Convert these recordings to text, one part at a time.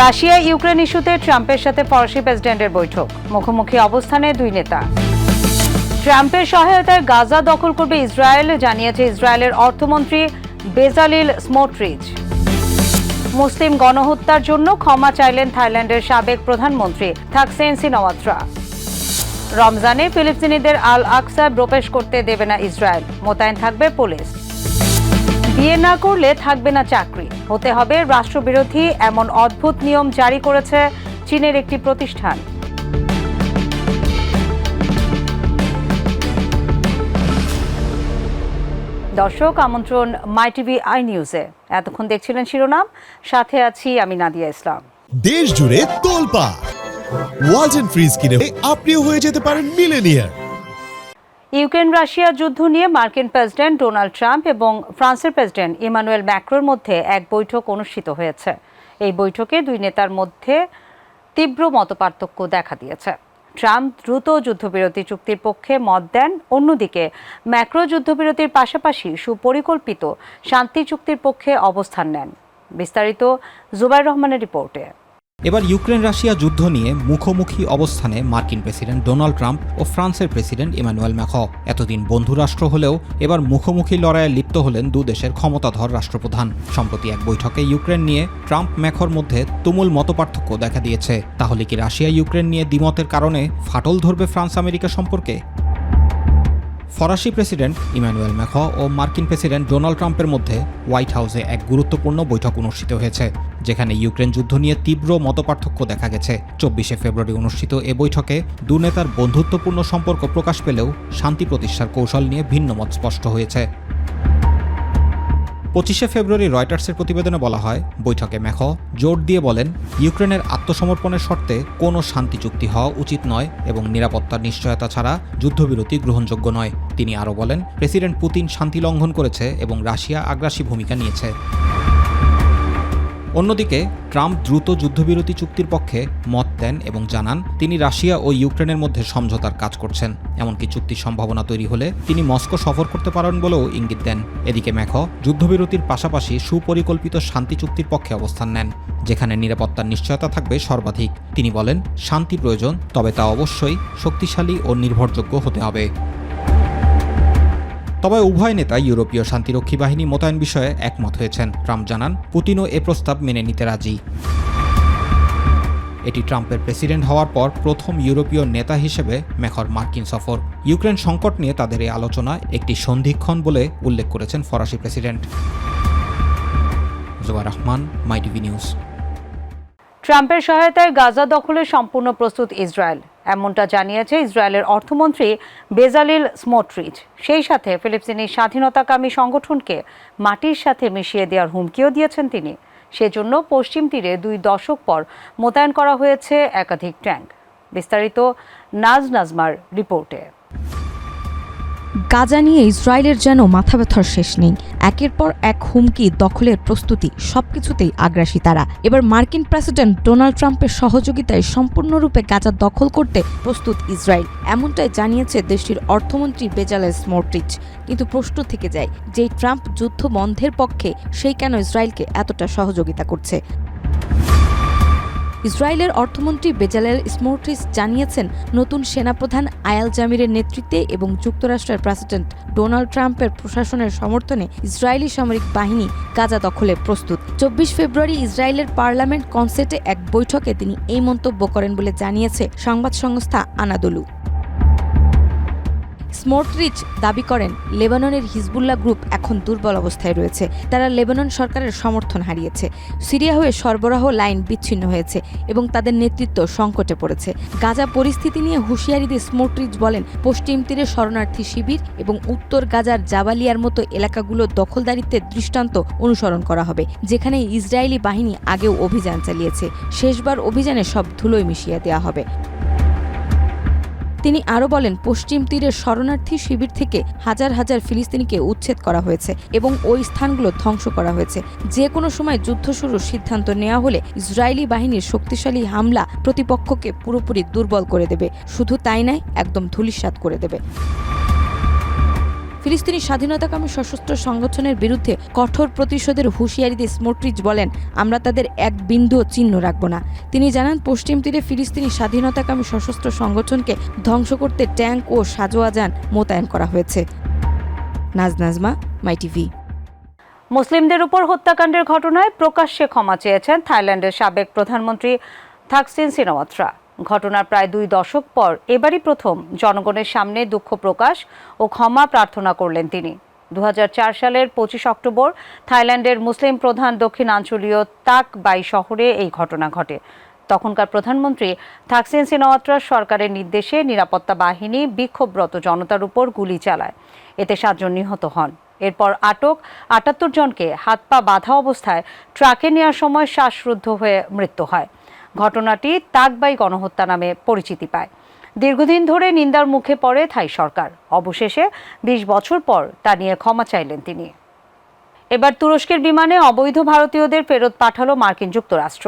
Russia Ukraine ইস্যুতে ট্রাম্পের সাথে ফরাসি প্রেসিডেন্টের বৈঠক। মুখোমুখি অবস্থানে দুই নেতা। ট্রাম্পের সহায়তায় গাজা দখল করবে ইসরায়েল, জানিয়েছে ইসরায়েলের অর্থমন্ত্রী বেজালিল স্মোট্রিচ। মুসলিম গণহত্যার জন্য ক্ষমা চাইলেন থাইল্যান্ডের সাবেক প্রধানমন্ত্রী থাকসেন সিনাওয়াত্রা। রমজানে ফিলিস্তিনিদের আল আকসায় প্রবেশ করতে দেবে না ইসরায়েল। মোতায়েন থাকবে পুলিশ। বিয়ে না করলে থাকবে না চাকরি। হতে হবে রাষ্ট্রবিরোধী এমন অদ্ভুত নিয়ম জারি করেছে চীনের একটি প্রতিষ্ঠান। দর্শক, আমন্ত্রণ মাই টিভি আই নিউজে এতক্ষণ দেখছিলেন শিরোনাম। সাথে আছি আমি নাদিয়া ইসলাম। দেশ জুড়ে তোলপা ওয়ালটন ফ্রিজ কিনে আপনিও হয়ে যেতে পারেন মিলেনিয়ার ইউক্রেন রাশিয়া যুদ্ধ নিয়ে মার্কিন প্রেসিডেন্ট ডোনাল্ড ট্রাম্প এবং ফ্রান্সের প্রেসিডেন্ট ইমানুয়েল ম্যাক্রোর মধ্যে এক বৈঠক অনুষ্ঠিত হয়েছে। এই বৈঠকে দুই নেতার মধ্যে তীব্র মতপার্থক্য দেখা দিয়েছে। ট্রাম্প দ্রুত যুদ্ধবিরতি চুক্তির পক্ষে মত দেন। অন্যদিকে, ম্যাক্রো যুদ্ধবিরতির পাশাপাশি সুপরিকল্পিত শান্তি চুক্তির পক্ষে অবস্থান নেন। বিস্তারিত, জুবাইর রহমানের রিপোর্টে। এবার ইউক্রেন রাশিয়া যুদ্ধ নিয়ে মুখোমুখি অবস্থানে মার্কিন প্রেসিডেন্ট ডোনাল্ড ট্রাম্প ও ফ্রান্সের প্রেসিডেন্ট ইমানুয়েল ম্যাখ এতদিন বন্ধুরাষ্ট্র হলেও এবার মুখোমুখি লড়াইয়ে লিপ্ত হলেন দু দেশের ক্ষমতাধর রাষ্ট্রপ্রধান। সম্প্রতি এক বৈঠকে ইউক্রেন নিয়ে ট্রাম্প ম্যাখর মধ্যে তুমুল মতপার্থক্য দেখা দিয়েছে। তাহলে কি রাশিয়া ইউক্রেন নিয়ে দ্বিমতের কারণে ফাটল ধরবে ফ্রান্স আমেরিকা সম্পর্কে? ফরাসি প্রেসিডেন্ট ইমানুয়েল ম্যাখ ও মার্কিন প্রেসিডেন্ট ডোনাল্ড ট্রাম্পের মধ্যে হোয়াইট হাউসে এক গুরুত্বপূর্ণ বৈঠক অনুষ্ঠিত হয়েছে, যেখানে ইউক্রেন যুদ্ধ নিয়ে তীব্র মতপার্থক্য দেখা গেছে। চব্বিশে ফেব্রুয়ারি অনুষ্ঠিত এ বৈঠকে দু নেতার বন্ধুত্বপূর্ণ সম্পর্ক প্রকাশ পেলেও শান্তি প্রতিষ্ঠার কৌশল নিয়ে ভিন্ন মত স্পষ্ট হয়েছে। পঁচিশে ফেব্রুয়ারি রয়টার্সের প্রতিবেদনে বলা হয়, বৈঠকে মেখ জোর দিয়ে বলেন, ইউক্রেনের আত্মসমর্পণের শর্তে কোনো শান্তি চুক্তি হওয়া উচিত নয় এবং নিরাপত্তার নিশ্চয়তা ছাড়া যুদ্ধবিরতি গ্রহণযোগ্য নয়। তিনি আরও বলেন, প্রেসিডেন্ট পুতিন শান্তি লঙ্ঘন করেছে এবং রাশিয়া আগ্রাসী ভূমিকা নিয়েছে। অন্যদিকে, ট্রাম্প দ্রুত যুদ্ধবিরতি চুক্তির পক্ষে মত দেন এবং জানান, তিনি রাশিয়া ও ইউক্রেনের মধ্যে সমঝোতার কাজ করছেন। এমনকি চুক্তির সম্ভাবনা তৈরি হলে তিনি মস্কো সফর করতে পারেন বলেও ইঙ্গিত দেন। এদিকে ম্যাখ যুদ্ধবিরতির পাশাপাশি সুপরিকল্পিত শান্তি চুক্তির পক্ষে অবস্থান নেন, যেখানে নিরাপত্তার নিশ্চয়তা থাকবে সর্বাধিক। তিনি বলেন শান্তি প্রয়োজন, তবে তা অবশ্যই শক্তিশালী ও নির্ভরযোগ্য হতে হবে। তবে উভয় নেতা ইউরোপীয় শান্তিরক্ষী বাহিনী মোতায়েন বিষয়ে একমত হয়েছেন। ট্রাম্প জানান, পুতিনও এ প্রস্তাব মেনে নিতে রাজি। এটি ট্রাম্পের প্রেসিডেন্ট হওয়ার পর প্রথম ইউরোপীয় নেতা হিসেবে মেখর মার্কিন সফর। ইউক্রেন সংকট নিয়ে তাদের এই আলোচনা একটি সন্ধিক্ষণ বলে উল্লেখ করেছেন ফরাসি president. Zoya Rahman, my TV news. ট্রাম্পের সহায়তায় গাজা দখলে সম্পূর্ণ প্রস্তুত ইসরায়েল। এমনটা জানিয়েছে ইসরায়েলের অর্থমন্ত্রী বেজালিল স্মোট্রিচ। সেই সাথে ফিলিপসিনের স্বাধীনতাকামী সংগঠনকে মাটির সাথে মিশিয়ে দেওয়ার হুমকিও দিয়েছেন তিনি। সেজন্য পশ্চিম তীরে দুই দশক পর মোতায়েন করা হয়েছে একাধিক ট্যাঙ্ক। বিস্তারিত নাজ নাজমার রিপোর্টে। গাজা নিয়ে ইসরায়েলের যেন মাথা ব্যথার শেষ নেই। একের পর এক হুমকি, দখলের প্রস্তুতি, সবকিছুতেই আগ্রাসী তারা। এবার মার্কিন প্রেসিডেন্ট ডোনাল্ড ট্রাম্পের সহযোগিতায় সম্পূর্ণরূপে গাজা দখল করতে প্রস্তুত ইসরায়েল। এমনটাই জানিয়েছে দেশটির অর্থমন্ত্রী বেজালেস স্মোট্রিচ কিন্তু প্রশ্ন থেকে যায় যে ট্রাম্প যুদ্ধ বন্ধের পক্ষে, সেই কেন ইসরায়েলকে এতটা সহযোগিতা করছে? ইসরায়েলের অর্থমন্ত্রী বেজালেল স্মোট্রিস জানিয়েছেন, নতুন সেনাপ্রধান আয়াল জামিরের নেতৃত্বে এবং যুক্তরাষ্ট্রের প্রেসিডেন্ট ডোনাল্ড ট্রাম্পের প্রশাসনের সমর্থনে ইসরায়েলি সামরিক বাহিনী গাজা দখলে প্রস্তুত। চব্বিশ ফেব্রুয়ারি ইসরায়েলের পার্লামেন্ট কনসেটে এক বৈঠকে তিনি এই মন্তব্য করেন বলে জানিয়েছে সংবাদ সংস্থা আনাদলু। স্মোটরিচ দাবি করেন, লেবাননের হিজবুল্লাহ গ্রুপ এখন দুর্বল অবস্থায় রয়েছে। তারা লেবানন সরকারের সমর্থন হারিয়েছে। সিরিয়া হয়ে সরবরাহ লাইন বিচ্ছিন্ন হয়েছে এবং তাদের নেতৃত্ব সংকটে পড়েছে। গাজা পরিস্থিতি নিয়ে হুঁশিয়ারি দিয়ে স্মোটরিচ বলেন, পশ্চিম তীরে শরণার্থী শিবির এবং উত্তর গাজার জাবালিয়ার মতো এলাকাগুলো দখলদারিত্বের দৃষ্টান্ত অনুসরণ করা হবে, যেখানে ইসরায়েলি বাহিনী আগেও অভিযান চালিয়েছে। শেষবার অভিযানে সব ধুলোয় মিশিয়ে দেওয়া হবে। তিনি আরও বলেন, পশ্চিম তীরের শরণার্থী শিবির থেকে হাজার হাজার ফিলিস্তিনিকে উচ্ছেদ করা হয়েছে এবং ওই স্থানগুলো ধ্বংস করা হয়েছে। যে কোনো সময় যুদ্ধ শুরুর সিদ্ধান্ত নেওয়া হলে ইসরায়েলি বাহিনীর শক্তিশালী হামলা প্রতিপক্ষকে পুরোপুরি দুর্বল করে দেবে। শুধু তাই নয়, একদম ধূলিসাৎ করে দেবে। ফিলিস্তিনি স্বাধীনতাকামী সশস্ত্র সংগঠনের বিরুদ্ধে কঠোর প্রতিশোধের হুঁশিয়ারি দিয়ে স্মোট্রিচ বলেন, আমরা তাদের এক বিন্দুও চিহ্ন রাখব না। তিনি জানান, পশ্চিম তীরে ফিলিস্তিনি স্বাধীনতাকামী সশস্ত্র সংগঠনকে ধ্বংস করতে ট্যাঙ্ক ও সাজোয়া যান মোতায়েন করা হয়েছে। Naz Nazma, My TV. মুসলিমদের উপর হত্যাকাণ্ডের ঘটনায় প্রকাশ্যে ক্ষমা চেয়েছেন থাইল্যান্ডের সাবেক প্রধানমন্ত্রী থাকসিন সিনাওয়াত্রা। ঘটনার প্রায় দুই দশক পর এবারই প্রথম জনগণের সামনে দুঃখ প্রকাশ ও ক্ষমা প্রার্থনা করলেন তিনি। দু হাজার চার সালের পঁচিশ অক্টোবর থাইল্যান্ডের মুসলিম প্রধান দক্ষিণাঞ্চলীয় তাক বাই শহরে এই ঘটনা ঘটে। তখনকার প্রধানমন্ত্রী থাকসিন সিনাওয়াত্রার সরকারের নির্দেশে নিরাপত্তা বাহিনী বিক্ষোভরত জনতার উপর গুলি চালায়। এতে সাতজন নিহত হন। এরপর আটক আটাত্তর জনকে হাত পা বাঁধা অবস্থায় ট্রাকে নেওয়ার সময় শ্বাসরুদ্ধ হয়ে মৃত্যু হয়। ঘটনাটি তাকবাই গণহত্যা নামে পরিচিতি পায়। দীর্ঘদিন ধরে নিন্দার মুখে পড়ে থাই সরকার। অবশেষে বিশ বছর পর তা নিয়ে ক্ষমা চাইলেন তিনি। এবার তুরস্কের বিমানে অবৈধ ভারতীয়দের ফেরত পাঠালো মার্কিন যুক্তরাষ্ট্র।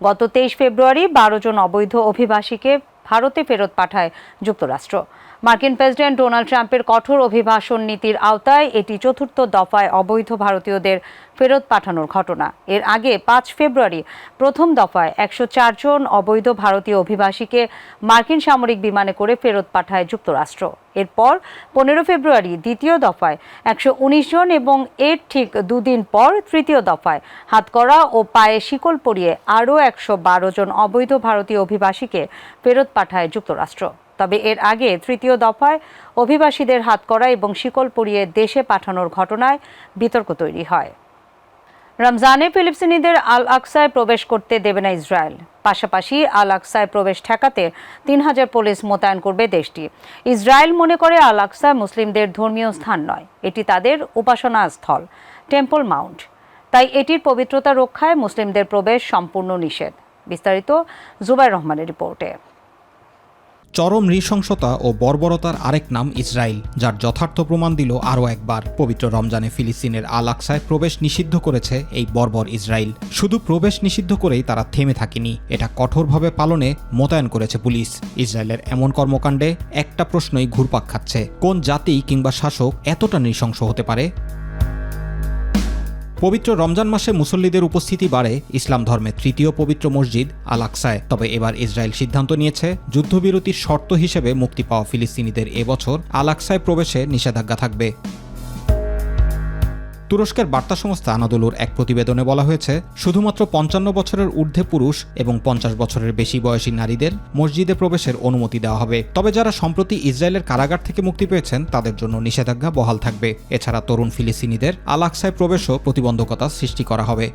গত তেইশ ফেব্রুয়ারি বারো জন অবৈধ অভিবাসীকে ভারতে ফেরত পাঠায় যুক্তরাষ্ট্র। মার্কিন প্রেসিডেন্ট ডোনাল্ড ট্রাম্পের কঠোর অভিবাসন নীতির আওতায় এটি চতুর্থ দফায় অবৈধ ভারতীয়দের ফেরত পাঠানোর ঘটনা। এর আগে পাঁচ ফেব্রুয়ারি প্রথম দফায় একশো জন অবৈধ ভারতীয় অভিবাসীকে মার্কিন সামরিক বিমানে করে ফেরত পাঠায় যুক্তরাষ্ট্র। এরপর পনেরো ফেব্রুয়ারি দ্বিতীয় দফায় একশো জন এবং এর ঠিক দুদিন পর তৃতীয় দফায় হাতকড়া ও পায়ে শিকল পরিয়ে আরও একশো বারো জন অবৈধ ভারতীয় অভিবাসীকে ফেরত পাঠায় যুক্তরাষ্ট্র। তবে এর আগে তৃতীয় দফায় অভিবাসীদের হাতকড়া এবং শিকল পরিয়ে দেশে পাঠানোর ঘটনায় বিতর্ক তৈরি হয়। রমজানে ফিলিস্তিনিদের আল আকসায় প্রবেশ করতে দেবে না ইসরায়েল। পাশাপাশি আল আকসায় প্রবেশ ঠেকাতে তিন হাজার পুলিশ মোতায়েন করবে দেশটি। ইসরায়েল মনে করে আল আকসা মুসলিমদের ধর্মীয় স্থান নয়। এটি তাদের উপাসনা স্থল টেম্পল মাউন্ট। তাই এটির পবিত্রতা রক্ষায় মুসলিমদের প্রবেশ সম্পূর্ণ নিষেধ। বিস্তারিত জুবাইর রহমানের রিপোর্টে। চরম নৃশংসতা ও বর্বরতার আরেক নাম ইসরায়েল, যার যথার্থ প্রমাণ দিল আরও একবার। পবিত্র রমজানে ফিলিস্তিনের আল আকসায় প্রবেশ নিষিদ্ধ করেছে এই বর্বর ইসরায়েল। শুধু প্রবেশ নিষিদ্ধ করেই তারা থেমে থাকেনি। এটা কঠোরভাবে পালনে মোতায়েন করেছে পুলিশ। ইসরায়েলের এমন কর্মকাণ্ডে একটা প্রশ্নই ঘুরপাক খাচ্ছে। কোন জাতি কিংবা শাসক এতটা নৃশংস হতে পারে? পবিত্র রমজান মাসে মুসল্লিদের উপস্থিতি বাড়ে ইসলাম ধর্মের তৃতীয় পবিত্র মসজিদ আল আকসায়। তবে এবার ইসরায়েল সিদ্ধান্ত নিয়েছে যুদ্ধবিরতির শর্ত হিসেবে মুক্তি পাওয়া ফিলিস্তিনিদের এবছর আল আকসায় প্রবেশে নিষেধাজ্ঞা থাকবে। তুরস্কের বার্তা সংস্থা আনাদোলুর এক প্রতিবেদনে বলা হয়েছে, শুধুমাত্র পঞ্চান্ন বছরের ঊর্ধ্বে পুরুষ এবং পঞ্চাশ বছরের বেশি বয়সী নারীদের মসজিদে প্রবেশের অনুমতি দেওয়া হবে। তবে যারা সম্প্রতি ইসরায়েলের কারাগার থেকে মুক্তি পেয়েছেন, তাদের জন্য নিষেধাজ্ঞা বহাল থাকবে। এছাড়া তরুণ ফিলিস্তিনিদের আলাক্সায় প্রবেশও প্রতিবন্ধকতা সৃষ্টি করা হবে।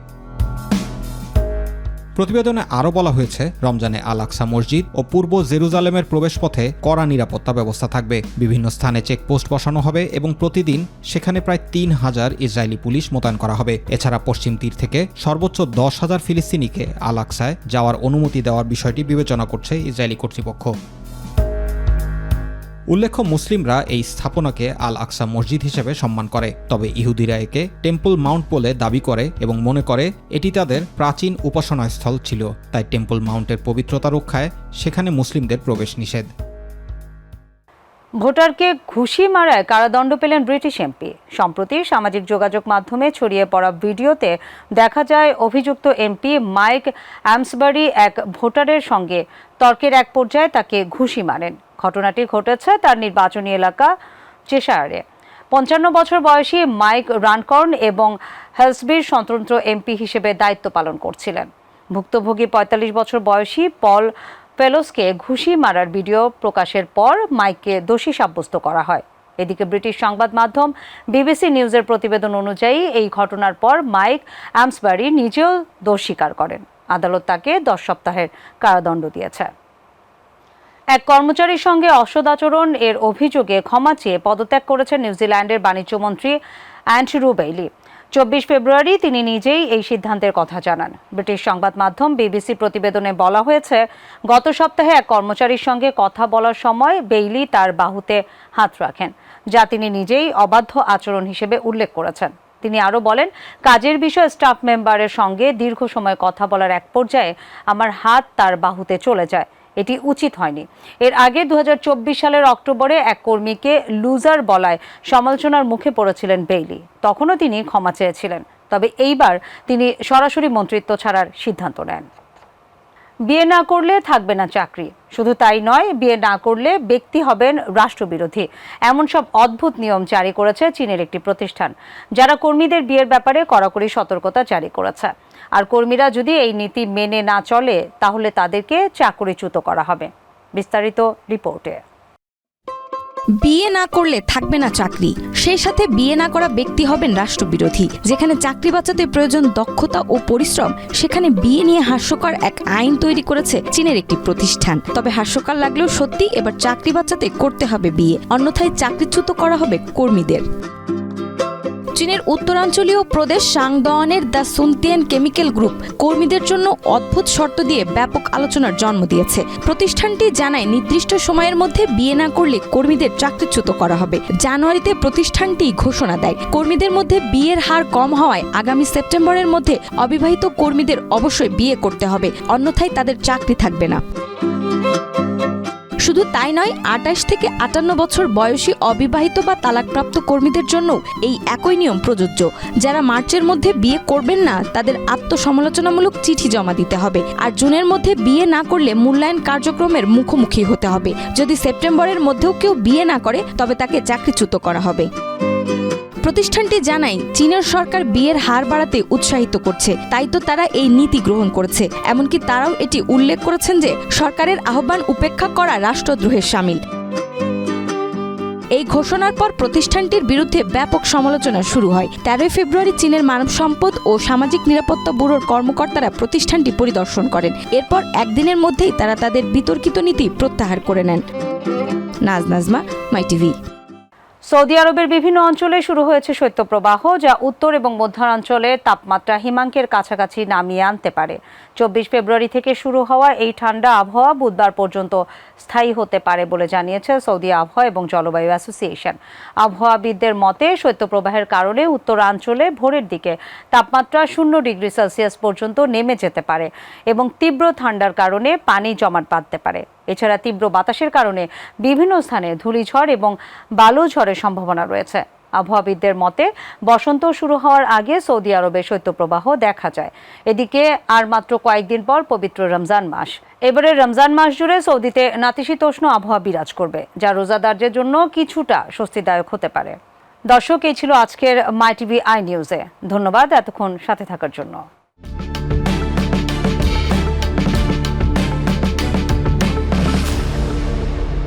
প্রতিবেদনে আরও বলা হয়েছে, রমজানে আল আকসা মসজিদ ও পূর্ব জেরুজালেমের প্রবেশপথে কড়া নিরাপত্তা ব্যবস্থা থাকবে। বিভিন্ন স্থানে চেকপোস্ট বসানো হবে এবং প্রতিদিন সেখানে প্রায় তিন হাজার ইসরায়েলি পুলিশ মোতায়েন করা হবে। এছাড়া পশ্চিম তীর থেকে সর্বোচ্চ দশ হাজার ফিলিস্তিনিকে আল আকসায় যাওয়ার অনুমতি দেওয়ার বিষয়টি বিবেচনা করছে ইসরায়েলি কর্তৃপক্ষ। উল্লেখ্য, মুসলিমরা এই স্থাপনাকে আল আকসা মসজিদ হিসেবে সম্মান করে। তবে ইহুদিরা একে টেম্পল মাউন্ট বলে দাবি করে এবং মনে করে এটি তাদের প্রাচীন উপাসনাস্থল ছিল। তাই টেম্পল মাউন্টের পবিত্রতা রক্ষায় সেখানে মুসলিমদের প্রবেশ নিষেধ। ভোটারকে ঘুষি মারায় কারাদণ্ড পেলেন ব্রিটিশ এমপি। সম্প্রতি সামাজিক যোগাযোগ মাধ্যমে ছড়িয়ে পড়া ভিডিওতে দেখা যায় অভিযুক্ত এমপি মাইক অ্যামসবারি এক ভোটারের সঙ্গে তর্কের এক পর্যায়ে তাকে ঘুষি মারেন। ঘটনাটি ঘটেছে তার নির্বাচনী এলাকা চেশায়ারে পঞ্চান্ন বছর বয়সী মাইক রানকর্ন এবং হেলসবির স্বতন্ত্র এমপি হিসেবে দায়িত্ব পালন করছিলেন। ভুক্তভোগী পঁয়তাল্লিশ বছর বয়সী পল পেলোসকে ঘুষি মারার ভিডিও প্রকাশের পর মাইককে দোষী সাব্যস্ত করা হয়। এদিকে ব্রিটিশ সংবাদ মাধ্যম বিবিসি নিউজের প্রতিবেদন অনুযায়ী এই ঘটনার পর মাইক অ্যামসবারি নিজেও দোষ স্বীকার করেন। আদালত তাকে দশ সপ্তাহের কারাদণ্ড দিয়েছে। এক কর্মচারীর সঙ্গে অসদাচরণ এর অভিযোগে ক্ষমা চেয়ে পদত্যাগ করেছেন নিউজিল্যান্ডের বাণিজ্যমন্ত্রী অ্যান্ড্রু বেইলি। চব্বিশ ফেব্রুয়ারি তিনি নিজেই এই সিদ্ধান্তের কথা জানান। ব্রিটিশ সংবাদ মাধ্যম বিবিসি প্রতিবেদনে বলা হয়েছে, গত সপ্তাহে এক কর্মচারীর সঙ্গে কথা বলার সময় বেইলি তার বাহুতে হাত রাখেন, যা তিনি নিজেই অবাধ্য আচরণ হিসেবে উল্লেখ করেছেন। তিনি আরও বলেন, কাজের বিষয়ে স্টাফ মেম্বারের সঙ্গে দীর্ঘ সময় কথা বলার এক পর্যায়ে আমার হাত তার বাহুতে চলে যায়। এটি উচিত হয়নি। এর আগে দু হাজার চব্বিশ সালের অক্টোবরে এক কর্মীকে লুজার বলায় সমালোচনার মুখে পড়েছিলেন বেইলি। তখনও তিনি ক্ষমা চেয়েছিলেন, তবে এইবার তিনি সরাসরি মন্ত্রিত্ব ছাড়ার সিদ্ধান্ত নেন। বিয়ে না করলে থাকবে না চাকরি। শুধু তাই নয়, বিয়ে না করলে ব্যক্তি হবেন রাষ্ট্রবিরোধী। এমন সব অদ্ভুত নিয়ম জারি করেছে চীনের একটি প্রতিষ্ঠান, যারা কর্মীদের বিয়ের ব্যাপারে কড়াকড়ি সতর্কতা জারি করেছে। আর কর্মীরা যদি এই নীতি মেনে না চলে, তাহলে তাদেরকে চাকরিচ্যুত করা হবে। বিস্তারিত রিপোর্টে। বিয়ে না করলে থাকবে না চাকরি। সেই সাথে বিয়ে না করা ব্যক্তি হবেন রাষ্ট্রবিরোধী। যেখানে চাকরি বাঁচাতে প্রয়োজন দক্ষতা ও পরিশ্রম, সেখানে বিয়ে নিয়ে হাস্যকর এক আইন তৈরি করেছে চীনের একটি প্রতিষ্ঠান। তবে হাস্যকর লাগলেও সত্যি এবার চাকরি বাঁচাতে করতে হবে বিয়ে। অন্যথায় চাকরিচ্যুত করা হবে কর্মীদের। চীনের উত্তরাঞ্চলীয় প্রদেশ সাংদনের দ্য সুনতিয়ান কেমিক্যাল গ্রুপ কর্মীদের জন্য অদ্ভুত শর্ত দিয়ে ব্যাপক আলোচনার জন্ম দিয়েছে। প্রতিষ্ঠানটি জানায়, নির্দিষ্ট সময়ের মধ্যে বিয়ে না করলে কর্মীদের চাকরিচ্যুত করা হবে। জানুয়ারিতে প্রতিষ্ঠানটি ঘোষণা দেয়। কর্মীদের মধ্যে বিয়ের হার কম হওয়ায় আগামী সেপ্টেম্বরের মধ্যে অবিবাহিত কর্মীদের অবশ্যই বিয়ে করতে হবে। অন্যথায় তাদের চাকরি থাকবে না। শুধু তাই নয়, আটাশ থেকে আটান্ন বছর বয়সী অবিবাহিত বা তালাকপ্রাপ্ত কর্মীদের জন্য এই একই নিয়ম প্রযোজ্য। যারা মার্চের মধ্যে বিয়ে করবেন না, তাদের আত্মসমালোচনামূলক চিঠি জমা দিতে হবে। আর জুনের মধ্যে বিয়ে না করলে মূল্যায়ন কার্যক্রমের মুখোমুখি হতে হবে। যদি সেপ্টেম্বরের মধ্যেও কেউ বিয়ে না করে, তবে তাকে চাকরিচ্যুত করা হবে। প্রতিষ্ঠানটি জানায়, চীনের সরকার বিয়ের হার বাড়াতে উৎসাহিত করছে, তাই তো তারা এই নীতি গ্রহণ করেছে। এমনকি তারাও এটি উল্লেখ করেছেন যে, সরকারের আহ্বান উপেক্ষা করা রাষ্ট্রদ্রোহের সামিল। এই ঘোষণার পর প্রতিষ্ঠানটির বিরুদ্ধে ব্যাপক সমালোচনা শুরু হয়। তেরোই ফেব্রুয়ারি চীনের মানব সম্পদ ও সামাজিক নিরাপত্তা ব্যুরোর কর্মকর্তারা প্রতিষ্ঠানটি পরিদর্শন করেন। এরপর একদিনের মধ্যেই তারা তাদের বিতর্কিত নীতি প্রত্যাহার করে নেন। Naz Nazma, My TV. Saudi আরবের বিভিন্ন অঞ্চলে শুরু হয়েছে শৈত্যপ্রবাহ, যা উত্তর এবং মধ্যাঞ্চলের তাপমাত্রা হিমাঙ্কের কাছাকাছি নামিয়ে আনতে পারে। চব্বিশ ফেব্রুয়ারি থেকে শুরু হওয়া এই ঠান্ডা আবহাওয়া বুধবার পর্যন্ত স্থায়ী হতে পারে বলে জানিয়েছে সৌদি আবহাওয়া এবং জলবায়ু অ্যাসোসিয়েশন। আবহাওয়াবিদদের মতে, শৈত্যপ্রবাহের কারণে উত্তরাঞ্চলে ভোরের দিকে তাপমাত্রা শূন্য ডিগ্রি সেলসিয়াস পর্যন্ত নেমে যেতে পারে এবং তীব্র ঠান্ডার কারণে পানি জমাট বাঁধতে পারে। এছাড়া তীব্র বাতাসের কারণে বিভিন্ন স্থানে ধূলিঝড় এবং বালু ঝড়ের সম্ভাবনা রয়েছে। আবহাওয়াবিদদের মতে, বসন্ত শুরু হওয়ার আগে সৌদি আরবে শৈত্যপ্রবাহ দেখা যায়। এদিকে আর মাত্র কয়েকদিন পর পবিত্র রমজান মাস। এবারে রমজান মাস জুড়ে সৌদিতে নাতিশীতোষ্ণ আবহাওয়া বিরাজ করবে, যা রোজাদারদের জন্য কিছুটা স্বস্তিদায়ক হতে পারে। দর্শক, এই ছিল আজকের মাই টিভি আই নিউজে। ধন্যবাদ এতক্ষণ সাথে থাকার জন্য।